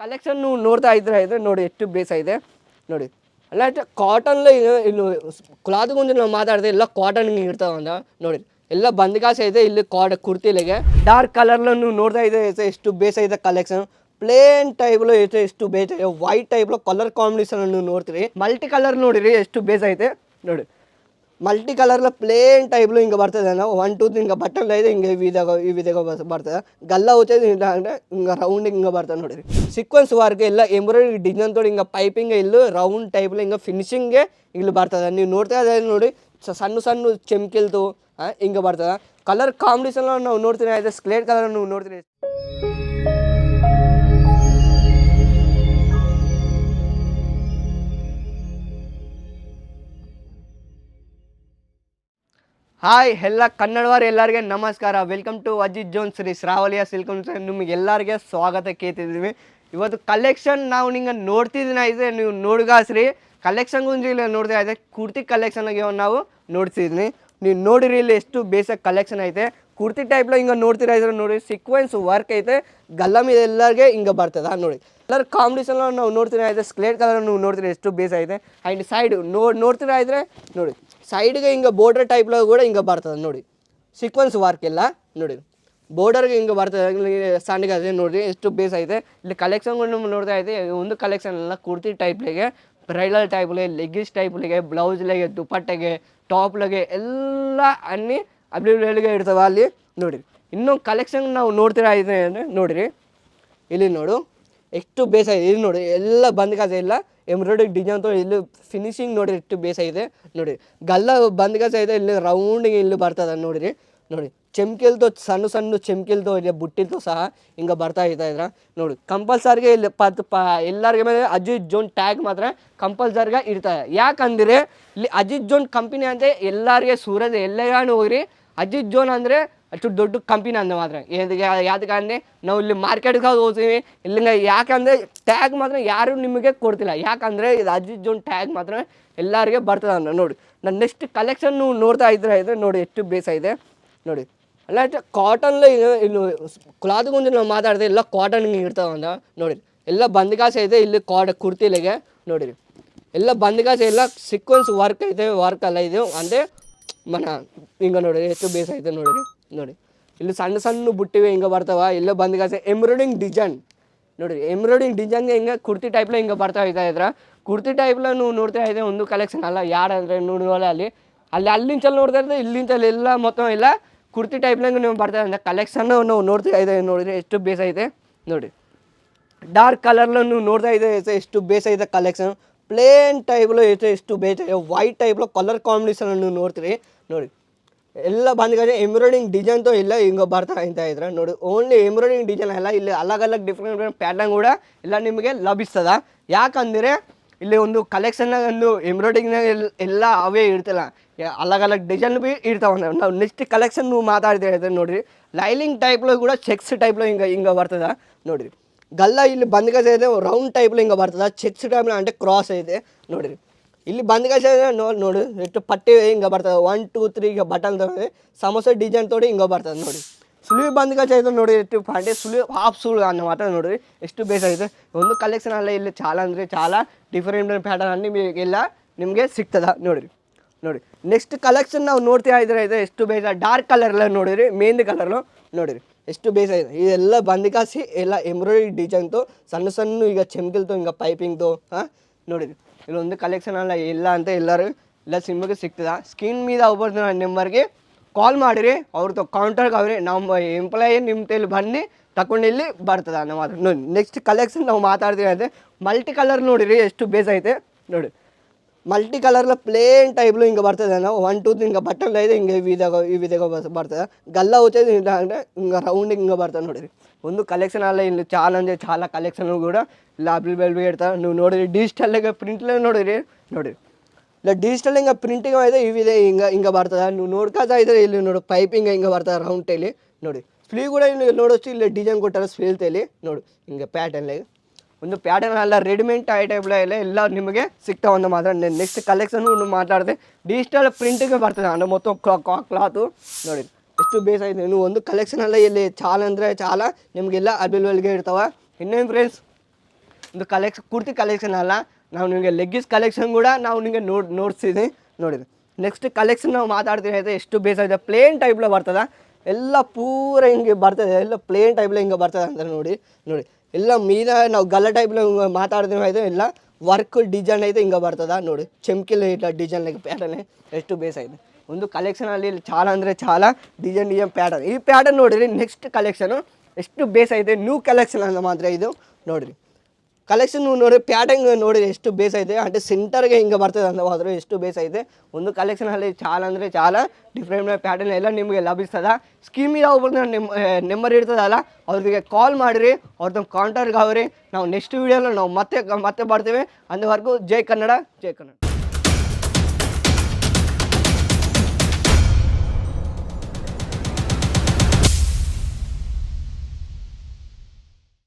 Collection ನೀವು ನೋಡ್ತಾ ಇದ್ರೆ ಇದ್ರೆ ನೋಡಿ ಎಷ್ಟು ಬೇಸ ಇದೆ. ನೋಡಿ. ಅಲ್ಲ ಇಲ್ಲಿ ಕ್ಲಾತ್ ಕ್ಲಾತ್ಗೊಂದು ನಾವು ಮಾತಾಡಿದೆ, ಎಲ್ಲ ಕಾಟನ್ ಇರ್ತಾವಂದ ನೋಡಿ, ಎಲ್ಲ ಬಂದಗಾಸೆ ಇದೆ, ಇಲ್ಲಿ ಕಾಟನ್ ಕುರ್ತಿಲಿಗೆ. ಡಾರ್ಕ್ ಕಲರ್ಲ ನೀವು ನೋಡ್ತಾ ಇದೆ, ಎಷ್ಟು ಬೇಸ ಇದೆ ಕಲೆಕ್ಷನ್ ಪ್ಲೇನ್ ಟೈಪ್ಲು ಎಷ್ಟು ಎಷ್ಟು ಬೇಸ ವೈಟ್ ಟೈಪ್ಲು ಕಲರ್ ಕಾಂಬಿನೇಷನ್ ನೋಡ್ತೀರಿ. ಮಲ್ಟಿ ಕಲರ್ ನೋಡಿರಿ, ಎಷ್ಟು ಬೇಸ ಐತೆ ನೋಡಿ. ಮಲ್ಟಿ ಕಲರ್ಲ ಪ್ಲೇನ್ ಟೈಪ್ಲು ಹಿಂಗೆ ಬರ್ತದೆ అన్న ಒನ್ టూ ಹಿಂಗೆ ಬಟನ್ ಐತೆ ಹಿಂಗೆ ఇంకా ಈ విధంగా ఈ విధంగా పడుతుంది గల్లా వచ్చేది అంటే ರೌಂಡ್ రౌండ్ ಬರ್ತದೆ ನೋಡಿ ಸೀಕ್ವೆನ್ಸ್ ವರ್ಕ್ ಎಲ್ಲ ಎಂಬ್ರಾಯ್ಡ್ರಿ ಡಿಸೈನ್ ತೋಡಿ ಹಿಂಗೆ ಪೈಪಿಂಗ್ ಇಲ್ಲ ರೌಂಡ್ ಟೈಪ್ಲಿ ಹಿಂಗೆ ಫಿನಿಶಿಂಗೇ ಇಲ್ಲಿ ಬರ್ತದೆ ನೀವು ನೋಡ್ತಾ ಇದ್ದಾರೆ ನೋಡಿ ಸಣ್ಣ ಸಣ್ಣ ಚೆಮ್ಕಿಲ್ತು ಹಿಂಗೆ ಬರ್ತದೆ ಕಲರ್ ಕಾಂಬಿನೇಷನ್ ನಾವು ನೋಡ್ತೀನಿ ಅದೇ ಸ್ಲೇಟ್ ಕಲರ್ ನೀವು ನೋಡ್ತೀನಿ ಹಾಯ್ ಎಲ್ಲ ಕನ್ನಡವಾರ ಎಲ್ಲರಿಗೆ ನಮಸ್ಕಾರ. Welcome to Ajith zone Shri ಶ್ರಾವಲಿಯ ಸಿಲ್ಕಮ್ ನಿಮ್ಗೆ ಎಲ್ಲರಿಗೆ ಸ್ವಾಗತ ಕೇಳ್ತಿದ್ದೀವಿ. ಇವತ್ತು ಕಲೆಕ್ಷನ್ ನಾವು ನಿಂಗೆ ನೋಡ್ತಿದ್ದೀನಿ ಇದೆ ನೀವು ನೋಡ್ಗಾಸ್ರಿ. ಕಲೆಕ್ಷನ್ ಗುಂಜಿ ಇಲ್ಲ ಇದೆ ಕುರ್ತಿ ಕಲೆಕ್ಷನ್ ಆಗಿ ನಾವು ನೋಡ್ತಿದ್ದೀನಿ ನೀವು ನೋಡಿರಿ ಇಲ್ಲಿ ಎಷ್ಟು ಬೇಸಿಕ್ ಕಲೆಕ್ಷನ್ ಐತೆ. ಕುರ್ತಿ ಟೈಪ್ಲ ಹಿಂಗೆ ನೋಡ್ತೀರಾ ಇದ್ರೆ ನೋಡಿ ಸಿಕ್ವೆನ್ಸ್ ವರ್ಕ್ ಐತೆ. ಗಲ್ಲಮ್ ಇದೆ ಎಲ್ಲರಿಗೆ ಹಿಂಗೆ ಬರ್ತದೆ ನೋಡಿ. ಎಲ್ಲರ ಕಾಂಬಿನೇಷನ್ ನಾವು ನೋಡ್ತೀನಿ ಐತೆ ಸ್ಲೇಟ್ ಕಲರ್ ನೀವು ನೋಡ್ತೀರಿ ಎಷ್ಟು ಬೇಸ್ ಐತೆ. ಆ್ಯಂಡ್ ಸೈಡ್ ನೋಡಿ ನೋಡ್ತೀರ ಇದ್ರೆ ನೋಡಿ. ಸೈಡ್ಗೆ ಹಿಂಗೆ ಬೋರ್ಡರ್ ಟೈಪ್లో ಕೂಡ ಹಿಂಗೆ ಬರ್ತದೆ ನೋಡಿ. ಸೀಕ್ವೆನ್ಸ್ ವರ್ಕ್ ಎಲ್ಲ ನೋಡಿ. ಬೋರ್ಡರ್ಗೆ ಹಿಂಗೆ ಬರ್ತದೆ. ಇಲ್ಲಿ ಸಣ್ಣಗೆ ಅದೇ ನೋಡಿರಿ, ಎಷ್ಟು ಬೇಸ್ ಐತೆ. ಇಲ್ಲಿ ಕಲೆಕ್ಷನ್ಗಳು ನೋಡ್ತಾ ಐತೆ ಒಂದು ಕಲೆಕ್ಷನ್ ಎಲ್ಲ ಕುರ್ತಿ ಟೈಪ್ಲಿಗೆ ಬ್ರೈಡಲ್ ಟೈಪ್ಲಿಗೆ ಲೆಗ್ಗಿಸ್ ಟೈಪ್ಲಿಗೆ ಬ್ಲೌಸ್ಲಿಗೆ ದುಪಟ್ಟೆಗೆ ಟಾಪ್ಲಿಗೆ ಎಲ್ಲ ಅನ್ನಿ ಅಬ್ಲಿಗೆ ಇರ್ತವೆ ಅಲ್ಲಿ. ನೋಡಿರಿ ಇನ್ನೊಂದು ಕಲೆಕ್ಷನ್ ನಾವು ನೋಡ್ತೀರಾ ಇದೆ ಅಂದರೆ, ನೋಡಿರಿ. ಇಲ್ಲಿ ನೋಡು. ಎಷ್ಟು ಬೇಸ ಇದೆ. ಇಲ್ಲಿ ನೋಡಿ, ಎಲ್ಲ ಬಂದ್ ಗಾಜ ಇಲ್ಲ. ಎಂಬ್ರಾಯ್ಡ್ರಿ ಡಿಸೈನ್ ತೋ ಇಲ್ಲಿ ಫಿನಿಶಿಂಗ್ ನೋಡಿರಿ ಎಷ್ಟು ಬೇಸ ಇದೆ. ನೋಡಿ, ಗಲ್ಲ ಬಂದ್ ಗಾಜ ಇದೆ. ಇಲ್ಲಿ ರೌಂಡಿಗೆ ಇಲ್ಲಿ ಬರ್ತದೆ ನೋಡಿರಿ. ನೋಡಿ, ಚೆಮ್ಕಿಲ್ದು, ಸಣ್ಣ ಸಣ್ಣ ಚೆಮ್ಕಿಲ್ದು ಇಲ್ಲಿ ಬುಟ್ಟಿಲ್ದು ಸಹ ಹಿಂಗೆ ಬರ್ತಾ ಇದ್ರ. ನೋಡಿ, ಕಂಪಲ್ಸರಿಗೆ ಇಲ್ಲಿ ಪತ್ ಪ ಎಲ್ಲರಿಗೆ ಮೇಲೆ ಅಜಿತ್ ಜೋನ್ ಟ್ಯಾಗ್ ಮಾತ್ರ ಕಂಪಲ್ಸರಿಗೆ ಇರ್ತದೆ ಯಾಕಂದರೆ ಇಲ್ಲಿ ಅಜಿತ್ ಜೋನ್ ಕಂಪನಿ ಅಂದರೆ ಎಲ್ಲರಿಗೆ ಸೂರ್ಯದ ಎಲ್ಲಗಾನು ಹೋಗ್ರಿ. ಅಜಿತ್ ಜೋನ್ ಅಂದರೆ ಅಷ್ಟು ದೊಡ್ಡ ಕಂಪನಿ ಅಂದ ಮಾತ್ರ. ಯಾವ್ದಕ್ಕೆ ಅಂದರೆ ನಾವು ಇಲ್ಲಿ ಮಾರ್ಕೆಟ್ಗೆ ಹೋಗ್ತೀವಿ. ಇಲ್ಲಿಂದ ಯಾಕಂದರೆ ಟ್ಯಾಗ್ ಮಾತ್ರ ಯಾರು ನಿಮಗೆ ಕೊಡ್ತಿಲ್ಲ. ಯಾಕಂದರೆ ಇದು ಅಜಿತ್ ಜೋನ್ ಟ್ಯಾಗ್ ಮಾತ್ರ ಎಲ್ಲರಿಗೆ ಬರ್ತದೆ ಅನ್ನೋ ನೋಡಿ. ನಾನು ನೆಕ್ಸ್ಟ್ ಕಲೆಕ್ಷನ್ ನೀವು ನೋಡ್ತಾ ಇದ್ರೆ ಇದ್ರೆ ನೋಡಿ ಎಷ್ಟು ಬೇಸ ಇದೆ. ನೋಡಿ. ಅಲ್ಲ ಕಾಟನ್ ಇನ್ನು ಕ್ಲಾತ್ ಗುಂಜು ನಾವು ಮಾತಾಡಿದೆ, ಎಲ್ಲ ಕಾಟನ್ ಇರ್ತಾವಂದ ನೋಡಿರಿ ಎಲ್ಲ ಬಂದ್ಗಾಸ ಇದೆ, ಇಲ್ಲಿ ಕಾಡ ಕುರ್ತಿಲಿಗೆ ನೋಡಿರಿ ಎಲ್ಲ ಬಂದ್ಗಾಸ, ಎಲ್ಲ ಸೀಕ್ವೆನ್ಸ್ ವರ್ಕ್ ಐತೆ ವರ್ಕ್ ಅಲ್ಲ ಇದು. ಅಂದರೆ ಮನ, ಹಿಂಗೆ ನೋಡಿರಿ ಎಷ್ಟು ಬೇಸ ಐತೆ ನೋಡಿರಿ ನೋಡಿ. ಇಲ್ಲಿ ಸಣ್ಣ ಸಣ್ಣ ಬುಟ್ಟಿವೆ ಹಿಂಗೆ ಬರ್ತಾವ ಎಲ್ಲ ಬಂದ್ಗಾಸೆ ಎಂಬ್ರಾಯ್ಡಿಂಗ್ ಡಿಸೈನ್ ನೋಡಿರಿ ಎಂಬ್ರಾಯ್ಡಿಂಗ್ ಡಿಸೈನ್ಗೆ ಹಿಂಗೆ ಕುರ್ತಿ ಟೈಪ್ಲ ಹಿಂಗೆ ಬರ್ತಾ ಇದೆ ಇದ್ರ. ಕುರ್ತಿ ಟೈಪ್ಲ ನೀವು ನೋಡ್ತಾ ಇದೆ ಒಂದು ಕಲೆಕ್ಷನ್ ಅಲ್ಲ, ಯಾರು ಅಂದರೆ ನೋಡುವಲ್ಲ ಅಲ್ಲಿ. ಅಲ್ಲಿ ಅಲ್ಲಿಂಚಲ್ಲಿ ನೋಡ್ತಾ ಇದ್ದರೆ ಇಲ್ಲಿಂದ ಎಲ್ಲ ಮೊತ್ತ ಇಲ್ಲ. ಕುರ್ತಿ ಟೈಪ್ಲಂಗೆ ನೀವು ಬರ್ತಾ ಇದೆ ಕಲೆಕ್ಷನ್ ನಾವು ನೋಡ್ತಾ ಇದೆ ನೋಡಿದ್ರೆ ಎಷ್ಟು ಬೇಸ ಇದೆ. ನೋಡಿ. ಡಾರ್ಕ್ ಕಲರ್ಲ ನೀವು ನೋಡ್ತಾ ಇದೆ ಎಷ್ಟು ಬೇಸ ಇದೆ ಕಲೆಕ್ಷನ್ ಪ್ಲೇನ್ ಟೈಪ್ಲು ಎಷ್ಟು ಎಷ್ಟು ಬೇಸ ಇದೆ. ವೈಟ್ ಟೈಪ್ಲು ಕಲರ್ ಕಾಂಬಿನೇಷನ್ ನೀವು ನೋಡ್ತೀರಿ. ನೋಡಿ. ಎಲ್ಲ ಬಂದ್ಗಡೆ ಎಂಬ್ರಾಯ್ಡಿಂಗ್ ಡಿಸೈನ್ ತೋ ಇಲ್ಲ, ಹಿಂಗ ಬರ್ತಾ ಅಂತ ಇದ್ರೆ. ನೋಡಿ ಓನ್ಲಿ ಎಂಬ್ರಾಯ್ಡಿಂಗ್ ಡಿಸೈನ್ ಅಲ್ಲ ಇಲ್ಲಿ ಅಲಗ ಅಲಗ್ ಡಿಫ್ರೆಂಟ್ ಡಿಫ್ರೆಂಟ್ ಪ್ಯಾಟರ್ನ್ ಕೂಡ ಎಲ್ಲ ನಿಮಗೆ ಲಭಿಸ್ತದ. ಯಾಕಂದರೆ ಇಲ್ಲಿ ಒಂದು ಕಲೆಕ್ಷನ್ನಾಗ ಒಂದು ಎಂಬ್ರಾಯ್ಡಿಂಗ್ನಾಗ ಎಲ್ಲ ಎಲ್ಲ ಅವೇ ಇರ್ತಲ್ಲ. ಅಲಗ್ ಅಲಗ್ ಡಿಸೈನ್ ಬಿ ಇರ್ತಾವೆ ನಾವು ನೆಕ್ಸ್ಟ್ ಕಲೆಕ್ಷನ್ ಮಾತಾಡ್ತಾ ಇದ್ದಾರೆ ನೋಡಿರಿ. ಲೈಲಿಂಗ್ ಟೈಪ್ಲೋ ಕೂಡ ಚೆಕ್ಸ್ ಟೈಪ್ಲೋ ಹಿಂಗೆ ಹಿಂಗೆ ಬರ್ತದೆ. ನೋಡಿರಿ. ಗಲ್ಲ ಇಲ್ಲಿ ಬಂದ್ಗಜ ಇದೆ ರೌಂಡ್ ಟೈಪ್ಲೋ ಹಿಂಗೆ ಬರ್ತದೆ. ಚೆಕ್ಸ್ ಟೈಪ್ಲೋ ಅಂದ್ರೆ ಕ್ರಾಸ್ ಐತೆ ನೋಡಿರಿ. ಇಲ್ಲಿ ಬಂದ ನೋಡಿ ನೋಡು ಎಷ್ಟು ಪಟ್ಟಿ ಹಿಂಗೆ ಬರ್ತದೆ. ಒನ್ ಟೂ ತ್ರೀ ಈಗ ಬಟನ್ ತೊಗೊಂಡು ಸಮೋಸ ಡಿಸೈನ್ ತೋಡಿ ಹಿಂಗೆ ಬರ್ತದೆ ನೋಡಿ. ಸುಳಿವು ಬಂದ ಕಷ್ಟ ಆಯ್ತು ನೋಡಿ ಎಷ್ಟು ಪಾಂಡೆ ಸುಳಿ ಹಾಫ್ ಸುಳು ಅನ್ನೋ ಮಾತ್ರ ನೋಡಿ, ಎಷ್ಟು ಬೇಸಾಗಿದೆ ಒಂದು ಕಲೆಕ್ಷನ್ ಅಲ್ಲ, ಇಲ್ಲಿ ಚಾಲ ಅಂದರೆ ಚಾಲ ಡಿಫ್ರೆಂಟ್ ಪ್ಯಾಟರ್ನ್ ಅನ್ನಿ ನಿಮಗೆಲ್ಲ ನಿಮಗೆ ಸಿಗ್ತದೆ ನೋಡಿರಿ ನೋಡಿ ನೆಕ್ಸ್ಟ್ ಕಲೆಕ್ಷನ್ ನಾವು ನೋಡ್ತಾ ಇದ್ರೆ ಇದೆ, ಎಷ್ಟು ಬೇಸ ಡಾರ್ಕ್ ಕಲರ್ ಎಲ್ಲ ನೋಡಿರಿ ಮೆಹಂದಿ ಕಲರ್ಲು ನೋಡಿರಿ. ಎಷ್ಟು ಬೇಸ ಇದೆ ಇದೆಲ್ಲ ಬಂದಿಕಾಸಿ ಎಲ್ಲ ಎಂಬ್ರಾಯ್ಡ್ರಿ ಡಿಸೈನ್ತು ಸಣ್ಣ ಸಣ್ಣ ಈಗ ಚೆಮ್ಕಿಲ್ತು ಹಿಂಗೆ ಪೈಪಿಂಗ್ದು ಹಾಂ, ನೋಡಿರಿ. ಇಲ್ಲೊಂದು ಕಲೆಕ್ಷನ್ ಅಲ್ಲ, ಇಲ್ಲ ಅಂತ ಎಲ್ಲರೂ ಇಲ್ಲ ಸಿಮ್ಗೆ ಸಿಗ್ತದೆ. ಸ್ಕ್ರೀನ್ మీద ನನ್ನ ನಂಬರ್ಗೆ ಕಾಲ್ ಮಾಡಿರಿ, ಅವ್ರದ್ದು ಕೌಂಟರ್ಗೆ ಅವ್ರಿ ನಮ್ಮ ಎಂಪ್ಲಾಯಿ ನಿಮ್ಮ ತೇಲಿ ಬನ್ನಿ ತಗೊಂಡು ಇಲ್ಲಿ ಬರ್ತದೆ ನಾವು ಅದ್ರ ನೆಕ್ಸ್ಟ್ ಕಲೆಕ್ಷನ್ ನಾವು ಮಾತಾಡ್ತೀವಿ ಅಂದರೆ ಮಲ್ಟಿ ಕಲರ್ ನೋಡಿರಿ, ಎಷ್ಟು ಬೇಸ್ ಐತೆ. ನೋಡಿ. మల్టీ కలర్లో ప్లేన్ టైప్లో ఇంకా పడుతుంది అన్న. వన్ టూ త్రీ ఇంకా బట్టలు అయితే ఇంకా ఈ విధంగా ఈ విధంగా పడుతుంది. గల్లా వచ్చేది అంటే ఇంకా రౌండ్ ఇంకా పడుతుంది నోడి ముందు కలెక్షన్ అలా ఇల్లు చాలా అంటే చాలా కలెక్షన్ కూడా లాబ్లు బెల్బి పెడతా. నువ్వు నోడి డిజిటల్ ప్రింట్లో నోడి నోడి ఇలా డిజిటల్ ఇంకా ప్రింటింగ్ అయితే ఈ విధంగా ఇంకా ఇంకా పడుతుందా? నువ్వు నోడు కాదు అయితే ఇల్లు నోడు పైపింగ్ ఇంకా పడుతుంది? రౌండ్ టైలి నోడి స్లీవ్ కూడా నోడొచ్చి ఇలా డిజైన్ కొట్టాలి? స్లీవ్ తెలియ నోడు ఇంకా ప్యాటర్న్ లేదు ಒಂದು ಪ್ಯಾಟರ್ನ್ ಅಲ್ಲ ರೆಡಿಮೇಡ್ ಐಟಮ್ ಎಲ್ಲ ಎಲ್ಲ ನಿಮಗೆ ಸಿಗ್ತಾ ಒಂದು ಮಾತ್ರ. ನೆಕ್ಸ್ಟ್ ಕಲೆಕ್ಷನ್ ಮಾತಾಡಿದೆ. ಡಿಜಿಟಲ್ ಪ್ರಿಂಟ್ಗೆ ಬರ್ತದೆ, ಅಂದರೆ ಮೊತ್ತ ಕ್ಲಾತು ನೋಡಿ, ಎಷ್ಟು ಬೇಸಾಗಿದೆ ಇನ್ನು ಒಂದು ಕಲೆಕ್ಷನ್ ಅಲ್ಲ ಇಲ್ಲಿ ಚಾಲ ಅಂದರೆ ಚಾಲ ನಿಮಗೆಲ್ಲ ಅವೈಲೇಬಲ್ಗೆ ಇರ್ತಾವೆ. ಇನ್ನೇನು ಫ್ರೆಂಡ್ಸ್ ಒಂದು ಕಲೆಕ್ಷನ್ ಕುರ್ತಿ ಕಲೆಕ್ಷನ್ ಅಲ್ಲ. ನಾವು ನಿಮಗೆ ಲೆಗ್ಗಿಸ್ ಕಲೆಕ್ಷನ್ ಕೂಡ ನಾವು ನಿಮಗೆ ನೋಡಿ ನೋಡ್ಸಿದ್ವಿ ನೋಡಿದ್ವಿ ನೆಕ್ಸ್ಟ್ ಕಲೆಕ್ಷನ್ ನಾವು ಮಾತಾಡ್ತೀವಿ ಆಯಿತಾ ಎಷ್ಟು ಬೇಸಾಗಿದೆ ಪ್ಲೇನ್ ಟೈಪ್ಲ ಬರ್ತದೆ. ಎಲ್ಲ ಪೂರ ಹಿಂಗೆ ಬರ್ತದೆ. ಎಲ್ಲ ಪ್ಲೇನ್ ಟೈಪ್ಲೆ ಹಿಂಗೆ ಬರ್ತದೆ ಅಂತ ನೋಡಿ ನೋಡಿ. ಎಲ್ಲ ಮೀನ, ನಾವು ಗಲ್ಲ ಟೈಪ್ನಾಗ ಮಾತಾಡಿದ್ರೆ ಆಯ್ತು ಎಲ್ಲ ವರ್ಕ್ ಡಿಸೈನ್ ಐತೆ, ಹಿಂಗೆ ಬರ್ತದ, ನೋಡಿ. ಚಮ್ಕಿಲಿ ಇಲ್ಲ ಡಿಸೈನ್ ಪ್ಯಾಟರ್ನ್ ಎಷ್ಟು ಬೇಸ್ ಆಗಿದೆ ಒಂದು ಕಲೆಕ್ಷನಲ್ಲಿ ಚಾಲ ಅಂದರೆ ಚಾಲ ಡಿಸೈನ್ ಡಿಸೈನ್ ಪ್ಯಾಟರ್ನ್ ಈ ಪ್ಯಾಟರ್ನ್ ನೋಡಿರಿ ನೆಕ್ಸ್ಟ್ ಕಲೆಕ್ಷನು ಎಷ್ಟು ಬೇಸ್ ಐತೆ ನ್ಯೂ ಕಲೆಕ್ಷನ್ ಅಂತ ಮಾತ್ರ ಇದು, ನೋಡಿರಿ. ಕಲೆಕ್ಷನ್ ನೋಡಿರಿ ಪ್ಯಾಟರ್ನ್ ನೋಡಿ ಎಷ್ಟು ಬೇಸ್ ಐತೆ అంటే ಸೆಂಟರ್ಗೆ ಹಿಂಗೆ ಬರ್ತದೆ ಅಂತ ಹೋದ್ರೆ ಎಷ್ಟು ಬೇಸ್ ಐತೆ ಒಂದು ಕಲೆಕ್ಷನಲ್ಲಿ ಚಾಲ ಅಂದರೆ ಚಾಲ ಡಿಫ್ರೆಂಟ್ ಪ್ಯಾಟರ್ನ್ ಎಲ್ಲ ನಿಮಗೆ ಲಭಿಸ್ತದೆ. ಸ್ಕೀಮ್ ಯಾವ ಬಂದ್ರೆ ನಿಮ್ಮ ನಂಬರ್ ಇರ್ತದಲ್ಲ, ಅವ್ರಿಗೆ ಕಾಲ್ ಮಾಡಿರಿ, ಅವ್ರದ್ದು ಕಾಂಟ್ಯಾಕ್ಟ್ಗೆ ಅವ್ರಿ. ನಾವು ನೆಕ್ಸ್ಟ್ ವೀಡಿಯೋನ ನಾವು ಮತ್ತೆ ಮತ್ತೆ ಬರ್ತೀವಿ ಅಂದವರೆಗೂ ಜೈ ಕನ್ನಡ ಜೈ ಕನ್ನಡ.